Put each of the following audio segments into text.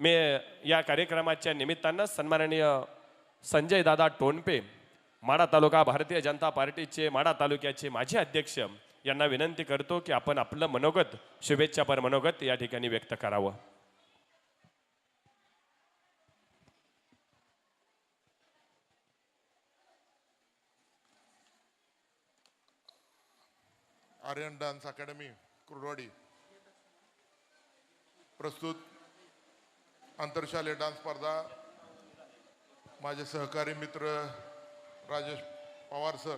मी या कार्यक्रमाच्या निमित्तानं सन्माननीय संजय दादा टोनपे माडा तालुका भारतीय जनता पार्टीचे माडा तालुक्याचे माजी अध्यक्ष यांना विनंती करतो की आपण आपलं मनोगत शुभेच्छापर मनोगत या ठिकाणी व्यक्त करावं. आर्यन डान्स अकॅडमी कुर्डवाडी प्रस्तुत आंतरशालेय डान्स स्पर्धा. माझे सहकारी मित्र राजेश पवार सर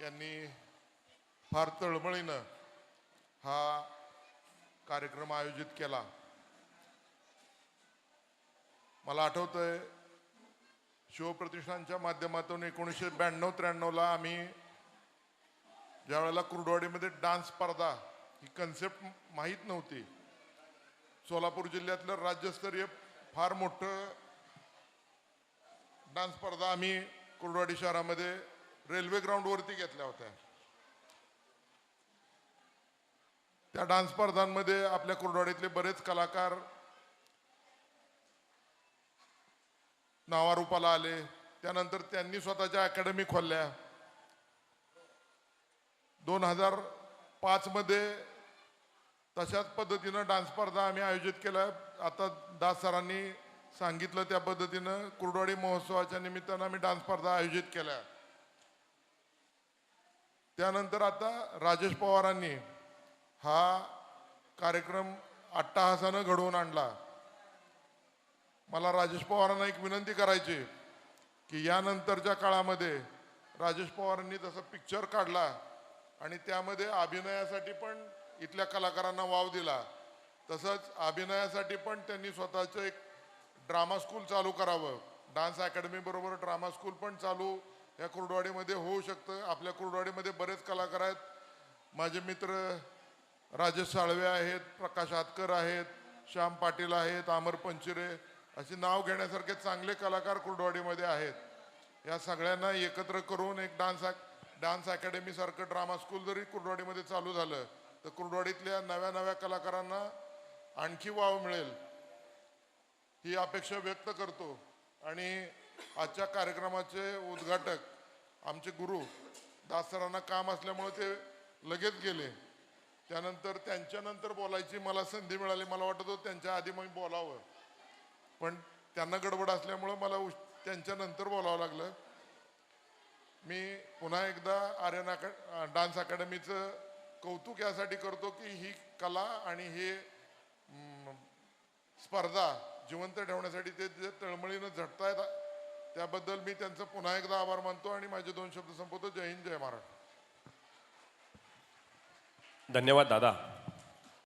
यांनी फार तळमळीनं हा कार्यक्रम आयोजित केला. मला आठवतंय शिवप्रतिष्ठानच्या माध्यमातून एकोणीसशे ब्याण्णव त्र्याण्णवला आम्ही ज्यावेळेला कुर्डवाडीमध्ये डान्स स्पर्धा ही कन्सेप्ट माहीत नव्हती सोलापूर जिल्ह्यातलं राज्यस्तरीय फार मोठं डान्स स्पर्धा आम्ही कुर्डवाडी शहरामध्ये रेल्वे ग्राउंडवरती घेतल्या होत्या. त्या डान्स स्पर्धांमध्ये आपल्या कुर्डवाडीतले बरेच कलाकार नावारूपाला आले. त्यानंतर त्यांनी स्वतःच्या अकॅडमी खोलल्या. दोन हजार पाच मध्ये तशाच पद्धतीनं डान्स स्पर्धा आम्ही आयोजित केल्या. आता दास सरांनी सांगितलं त्या पद्धतीनं कुर्डवाडी महोत्सवाच्या निमित्तानं आम्ही डान्स स्पर्धा आयोजित केल्या. त्यानंतर आता राजेश पवारांनी हा कार्यक्रम अट्टाहासानं घडवून आणला. मला राजेश पवारांना एक विनंती करायची की यानंतरच्या काळामध्ये राजेश पवारांनी तसा पिक्चर काढला आणि त्यामध्ये अभिनयासाठी पण इथल्या कलाकारांना वाव दिला. तसंच अभिनयासाठी पण त्यांनी स्वतःचं एक ड्रामा स्कूल चालू करावं. डान्स अकॅडमीबरोबर ड्रामा स्कूल पण चालू या कुर्डवाडीमध्ये होऊ शकतं. आपल्या कुर्डवाडीमध्ये बरेच कलाकार आहेत. माझे मित्र राजेश साळवे आहेत प्रकाश आतकर आहेत श्याम पाटील आहेत अमर पंचिरे असे नाव घेण्यासारखे चांगले कलाकार कुर्डवाडीमध्ये आहेत. या सगळ्यांना एकत्र करून एक डान्स डान्स अकॅडमीसारखं ड्रामा स्कूल जरी कुर्डवाडीमध्ये चालू झालं तर कुर्डवाडीतल्या नव्या नव्या कलाकारांना आणखी वाव मिळेल ही अपेक्षा व्यक्त करतो. आणि आजच्या कार्यक्रमाचे उद्घाटक आमचे गुरु दासरांना काम असल्यामुळे ते लगेच गेले. त्यानंतर त्यांच्यानंतर बोलायची मला संधी मिळाली मला वाटत होतं त्यांच्या आधी मग बोलावं. पण त्यांना गडबड असल्यामुळं मला उश त्यांच्यानंतर बोलावं लागलं. मी पुन्हा एकदा आर्यन अका डान्स अकॅडमीचं कौतुक यासाठी करतो की ही कला आणि हे स्पर्धा जिवंत ठेवण्यासाठी ते जे तळमळीनं झटतायत. त्याबद्दल मी त्यांचं पुन्हा एकदा आभार मानतो आणि माझे दोन शब्द संपवतो. जय हिंद जय महाराष्ट्र. धन्यवाद दादा.